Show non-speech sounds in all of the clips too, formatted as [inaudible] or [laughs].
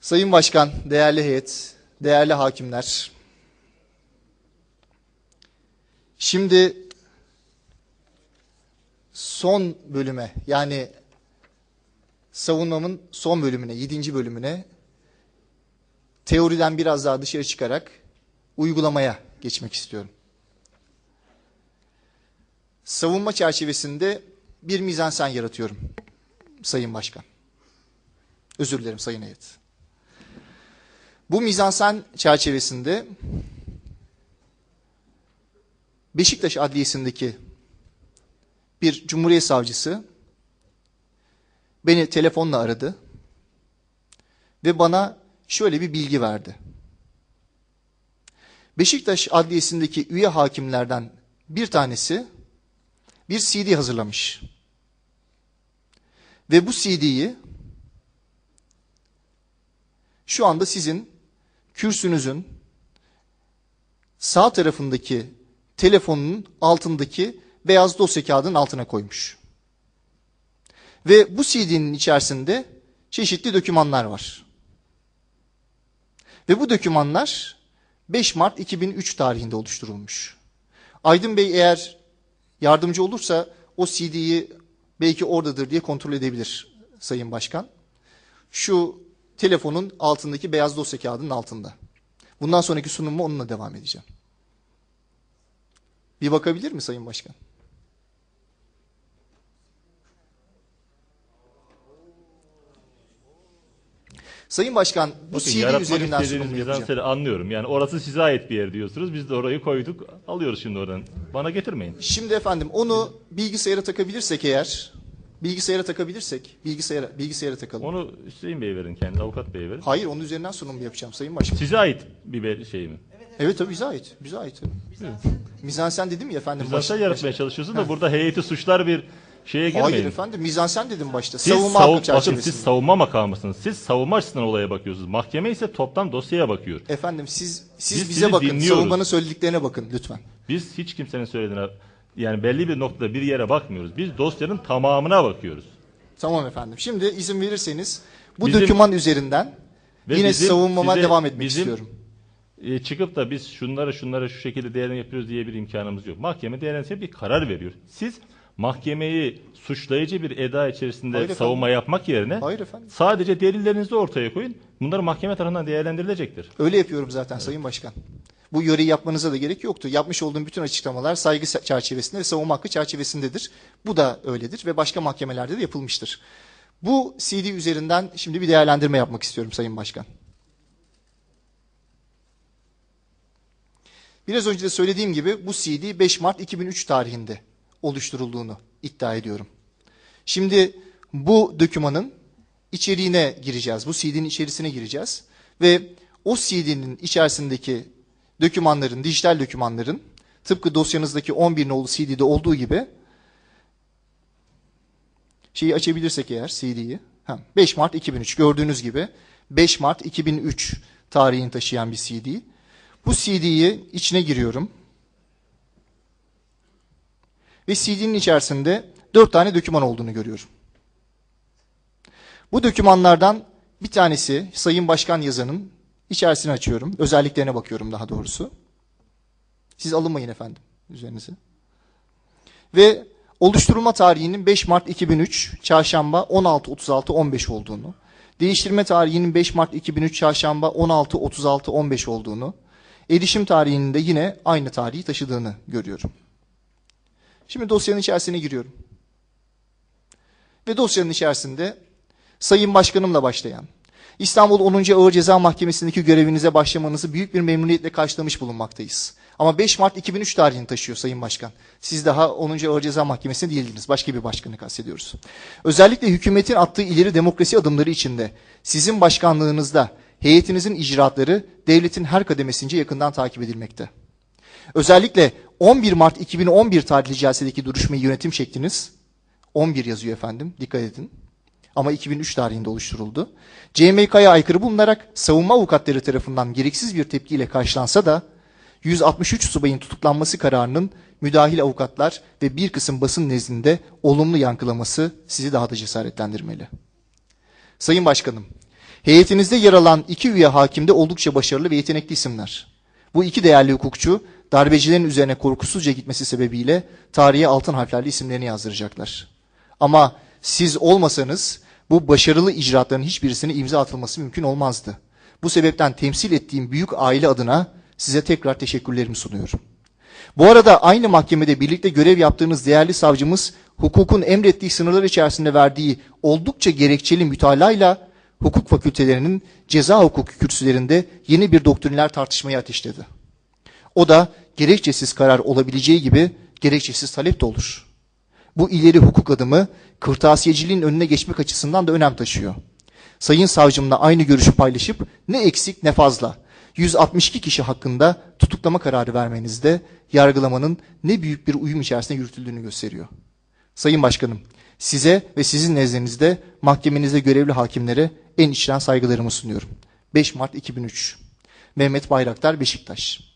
Sayın Başkan, değerli heyet, değerli hakimler. Şimdi son bölüme yani savunmamın son bölümüne, yedinci bölümüne teoriden biraz daha dışarı çıkarak uygulamaya geçmek istiyorum. Savunma çerçevesinde bir mizansen yaratıyorum Sayın Başkan. Özür dilerim Sayın Heyet. Bu mizansen çerçevesinde Beşiktaş Adliyesi'ndeki bir Cumhuriyet Savcısı beni telefonla aradı ve bana şöyle bir bilgi verdi. Beşiktaş Adliyesi'ndeki üye hakimlerden bir tanesi bir CD hazırlamış. Ve bu CD'yi şu anda sizin kürsünüzün sağ tarafındaki telefonun altındaki beyaz dosya kağıdının altına koymuş. Ve bu CD'nin içerisinde çeşitli dokümanlar var. Ve bu dokümanlar 5 Mart 2003 tarihinde oluşturulmuş. Aydın Bey eğer yardımcı olursa o CD'yi belki oradadır diye kontrol edebilir Sayın Başkan. Şu telefonun altındaki beyaz dosya kağıdının altında. Bundan sonraki sunumu onunla devam edeceğim. Bir bakabilir mi Sayın Başkan? Sayın Başkan bu Bakın CD üzerinden sunumu yapacağım. anlıyorum. Yani orası size ait bir yer diyorsunuz. Biz de orayı koyduk. Alıyoruz şimdi oradan. Bana getirmeyin. Şimdi efendim onu bilgisayara takabilirsek eğer, bilgisayara takabilirsek, bilgisayara bilgisayara takalım. Onu Hüseyin Bey verin kendi avukat Bey verin. Hayır onun üzerinden sunum yapacağım Sayın Başkan. Size ait bir be- şey mi? Evet tabii bize ait. Bize ait. Mizansen dedim ya efendim. Mizansen baş- yaratmaya çalışıyorsun da burada heyeti suçlar bir şeye girmeyin. Hayır efendim mizansen dedim başta. Siz, savunma savun- hakkı bakın çerçevesinde. siz savunma makamısınız. Siz savunma açısından olaya bakıyorsunuz. Mahkeme ise toptan dosyaya bakıyor. Efendim siz siz Biz bize sizi bakın. dinliyoruz. Savunmanın söylediklerine bakın lütfen. Biz hiç kimsenin söylediğine yani belli bir noktada bir yere bakmıyoruz. Biz dosyanın tamamına bakıyoruz. Tamam efendim. Şimdi izin verirseniz bu Bizim- döküman üzerinden Ve yine bizim savunmama size- devam etmek bizim- istiyorum. e, çıkıp da biz şunları şunları şu şekilde değerlendirme yapıyoruz diye bir imkanımız yok. Mahkeme değerlendirme bir karar veriyor. Siz mahkemeyi suçlayıcı bir eda içerisinde Hayır efendim. savunma yapmak yerine Hayır efendim. sadece delillerinizi ortaya koyun. Bunlar mahkeme tarafından değerlendirilecektir. Öyle yapıyorum zaten Sayın Başkan. Bu yöreyi yapmanıza da gerek yoktu. Yapmış olduğum bütün açıklamalar saygı çerçevesinde ve savunma hakkı çerçevesindedir. Bu da öyledir ve başka mahkemelerde de yapılmıştır. Bu CD üzerinden şimdi bir değerlendirme yapmak istiyorum Sayın Başkan. Biraz önce de söylediğim gibi bu CD 5 Mart 2003 tarihinde oluşturulduğunu iddia ediyorum. Şimdi bu dokümanın içeriğine gireceğiz. Bu CD'nin içerisine gireceğiz. Ve o CD'nin içerisindeki dokümanların, dijital dokümanların tıpkı dosyanızdaki 11 nolu CD'de olduğu gibi şeyi açabilirsek eğer CD'yi. Ha, 5 Mart 2003 gördüğünüz gibi 5 Mart 2003 tarihini taşıyan bir CD. Bu CD'yi içine giriyorum. Ve CD'nin içerisinde 4 tane doküman olduğunu görüyorum. Bu dokümanlardan bir tanesi Sayın Başkan yazanın içerisini açıyorum. Özelliklerine bakıyorum daha doğrusu. Siz alınmayın efendim üzerinize. Ve oluşturulma tarihinin 5 Mart 2003 çarşamba 16.36.15 olduğunu, değiştirme tarihinin 5 Mart 2003 çarşamba 16.36.15 olduğunu, erişim tarihinin de yine aynı tarihi taşıdığını görüyorum. Şimdi dosyanın içerisine giriyorum. Ve dosyanın içerisinde Sayın Başkanımla başlayan, İstanbul 10. Ağır Ceza Mahkemesi'ndeki görevinize başlamanızı büyük bir memnuniyetle karşılamış bulunmaktayız. Ama 5 Mart 2003 tarihini taşıyor Sayın Başkan. Siz daha 10. Ağır Ceza Mahkemesi'nde değildiniz. Başka bir başkanı kastediyoruz. Özellikle hükümetin attığı ileri demokrasi adımları içinde sizin başkanlığınızda heyetinizin icraatları devletin her kademesince yakından takip edilmekte. Özellikle 11 Mart 2011 tarihli celsedeki duruşmayı yönetim şekliniz 11 yazıyor efendim dikkat edin. Ama 2003 tarihinde oluşturuldu. CMK'ya aykırı bulunarak savunma avukatları tarafından gereksiz bir tepkiyle karşılansa da 163 subayın tutuklanması kararının müdahil avukatlar ve bir kısım basın nezdinde olumlu yankılaması sizi daha da cesaretlendirmeli. Sayın Başkanım, heyetinizde yer alan iki üye hakim de oldukça başarılı ve yetenekli isimler. Bu iki değerli hukukçu darbecilerin üzerine korkusuzca gitmesi sebebiyle tarihe altın harflerle isimlerini yazdıracaklar. Ama siz olmasanız bu başarılı icraatların hiçbirisine imza atılması mümkün olmazdı. Bu sebepten temsil ettiğim büyük aile adına size tekrar teşekkürlerimi sunuyorum. Bu arada aynı mahkemede birlikte görev yaptığınız değerli savcımız hukukun emrettiği sınırlar içerisinde verdiği oldukça gerekçeli mütalayla hukuk fakültelerinin ceza hukuku kürsülerinde yeni bir doktrinler tartışmayı ateşledi. O da gerekçesiz karar olabileceği gibi gerekçesiz talep de olur. Bu ileri hukuk adımı kırtasiyeciliğin önüne geçmek açısından da önem taşıyor. Sayın savcımla aynı görüşü paylaşıp ne eksik ne fazla 162 kişi hakkında tutuklama kararı vermenizde yargılamanın ne büyük bir uyum içerisinde yürütüldüğünü gösteriyor. Sayın Başkanım, size ve sizin nezdinizde mahkemenizde görevli hakimlere en içten saygılarımı sunuyorum. 5 Mart 2003 Mehmet Bayraktar Beşiktaş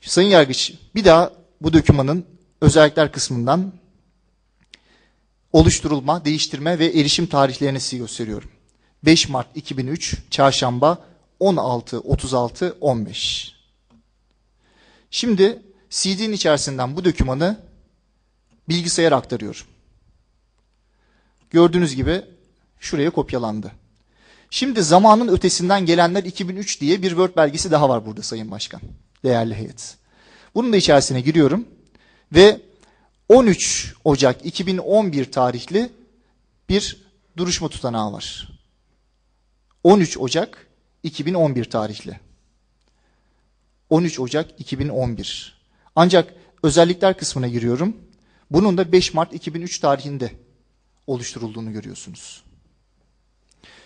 Sayın Yargıç, bir daha bu dokümanın özellikler kısmından oluşturulma, değiştirme ve erişim tarihlerini size gösteriyorum. 5 Mart 2003 Çarşamba 16 36 15. Şimdi CD'nin içerisinden bu dokümanı bilgisayara aktarıyorum. Gördüğünüz gibi şuraya kopyalandı. Şimdi zamanın ötesinden gelenler 2003 diye bir Word belgesi daha var burada Sayın Başkan. Değerli heyet. Bunun da içerisine giriyorum ve 13 Ocak 2011 tarihli bir duruşma tutanağı var. 13 Ocak 2011 tarihli. 13 Ocak 2011. Ancak özellikler kısmına giriyorum. Bunun da 5 Mart 2003 tarihinde oluşturulduğunu görüyorsunuz.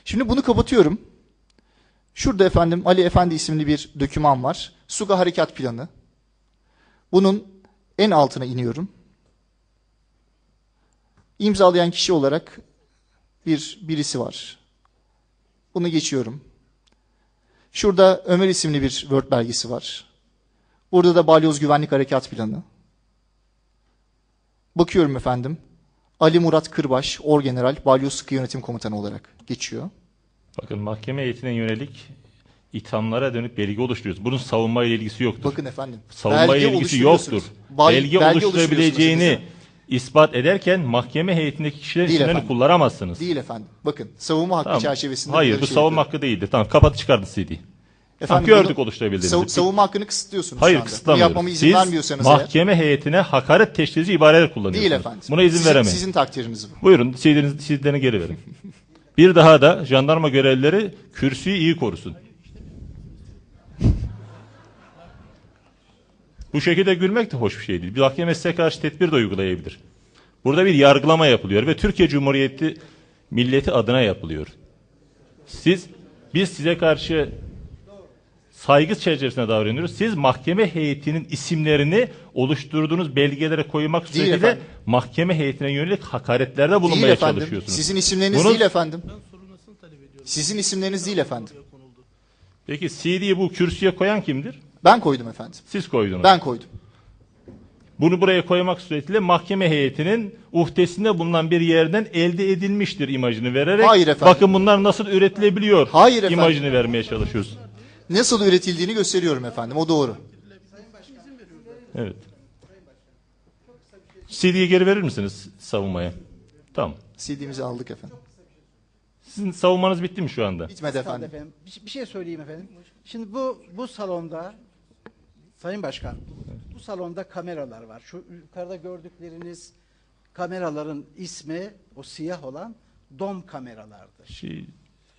Şimdi bunu kapatıyorum. Şurada efendim Ali Efendi isimli bir döküman var. Suga Harekat Planı. Bunun en altına iniyorum. İmzalayan kişi olarak bir birisi var. Bunu geçiyorum. Şurada Ömer isimli bir Word belgesi var. Burada da Balyoz Güvenlik Harekat Planı. Bakıyorum efendim. Ali Murat Kırbaş, Orgeneral, Balyoz Sıkı Yönetim Komutanı olarak geçiyor. Bakın mahkeme heyetine yönelik ithamlara dönük belge oluşturuyoruz. Bunun savunma ile ilgisi yoktur. Bakın efendim. savunma belge ilgisi yoktur. Bal- belge, belge oluşturabileceğini ispat ederken mahkeme heyetindeki kişilerin Değil isimlerini efendim. kullanamazsınız. Değil efendim. Bakın savunma hakkı Tamam. çerçevesinde. Hayır bunları bu şey savunma hakkı değildir. Tamam kapat çıkardın CD'yi. Efendim, gördük bunu- oluşturabildiğinizi. sav- savunma hakkını kısıtlıyorsunuz Hayır şu anda. Bunu kısıtlamıyoruz. yapmama izin Siz vermiyorsanız eğer. mahkeme heyetine hakaret teşhisi ibareler kullanıyorsunuz. Değil efendim. Buna izin sizin, veremeyin. Sizin takdiriniz bu. Buyurun CD'nizi, CD'lerini geri verin. [laughs] Bir daha da jandarma görevlileri kürsüyü iyi korusun. Bu şekilde gülmek de hoş bir şey değil. Bir mahkeme size karşı tedbir de uygulayabilir. Burada bir yargılama yapılıyor ve Türkiye Cumhuriyeti milleti adına yapılıyor. Siz, biz size karşı saygı çerçevesinde davranıyoruz. Siz mahkeme heyetinin isimlerini oluşturduğunuz belgelere koymak Değil suretiyle efendim. mahkeme heyetine yönelik hakaretlerde Değil bulunmaya efendim. çalışıyorsunuz. Sizin isimleriniz Bunu- değil efendim. Sizin isimleriniz değil efendim. Peki CD'yi bu kürsüye koyan kimdir? Ben koydum efendim. Siz koydunuz. Ben koydum. Bunu buraya koymak suretiyle mahkeme heyetinin uhdesinde bulunan bir yerden elde edilmiştir imajını vererek. Hayır efendim. Bakın bunlar nasıl üretilebiliyor. Hayır efendim. imajını vermeye çalışıyoruz. Nasıl üretildiğini gösteriyorum efendim. O doğru. Evet. CD'yi geri verir misiniz savunmaya? Tamam. CD'mizi aldık efendim. Sizin savunmanız bitti mi şu anda? Bitmedi Efendim. Bir, bir şey söyleyeyim efendim. Şimdi bu bu salonda Sayın Başkan, bu salonda kameralar var. Şu yukarıda gördükleriniz kameraların ismi o siyah olan dom kameralardır. Şey,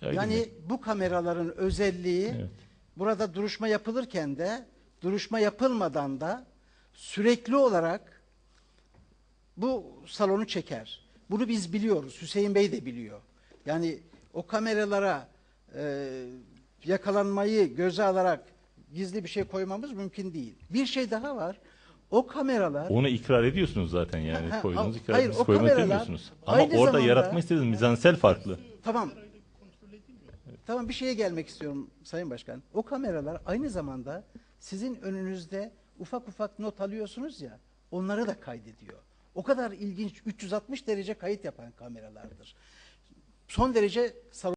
Yani Bey. bu kameraların özelliği Evet. burada duruşma yapılırken de duruşma yapılmadan da sürekli olarak bu salonu çeker. Bunu biz biliyoruz. Hüseyin Bey de biliyor. Yani o kameralara e, yakalanmayı göze alarak gizli bir şey koymamız mümkün değil. Bir şey daha var. O kameralar Onu ikrar ediyorsunuz zaten yani. Ha, ha, Koyduğunuz ikrar hayır, o koymak kameralar demiyorsunuz. Ama orada zamanda- yaratmak istediğiniz mizansel farklı. Tamam. Tamam bir şeye gelmek istiyorum Sayın Başkan. O kameralar aynı zamanda sizin önünüzde ufak ufak not alıyorsunuz ya onları da kaydediyor. O kadar ilginç 360 derece kayıt yapan kameralardır. Son derece salon